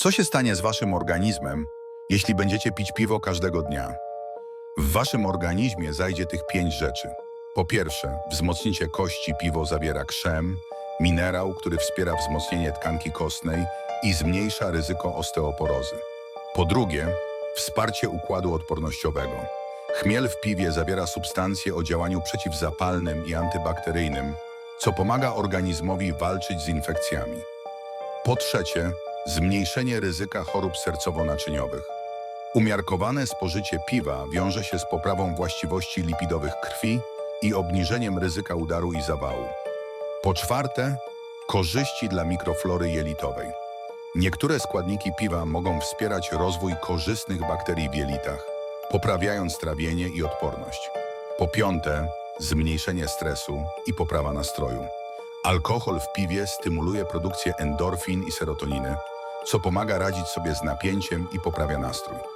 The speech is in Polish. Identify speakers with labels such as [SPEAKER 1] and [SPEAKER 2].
[SPEAKER 1] Co się stanie z waszym organizmem, jeśli będziecie pić piwo każdego dnia? W waszym organizmie zajdzie tych pięć rzeczy. Po pierwsze, wzmocnicie kości. Piwo zawiera krzem, minerał, który wspiera wzmocnienie tkanki kostnej i zmniejsza ryzyko osteoporozy. Po drugie, wsparcie układu odpornościowego. Chmiel w piwie zawiera substancje o działaniu przeciwzapalnym i antybakteryjnym, co pomaga organizmowi walczyć z infekcjami. Po trzecie, zmniejszenie ryzyka chorób sercowo-naczyniowych. Umiarkowane spożycie piwa wiąże się z poprawą właściwości lipidowych krwi i obniżeniem ryzyka udaru i zawału. Po czwarte, korzyści dla mikroflory jelitowej. Niektóre składniki piwa mogą wspierać rozwój korzystnych bakterii w jelitach, poprawiając trawienie i odporność. Po piąte, zmniejszenie stresu i poprawa nastroju. Alkohol w piwie stymuluje produkcję endorfin i serotoniny, co pomaga radzić sobie z napięciem i poprawia nastrój.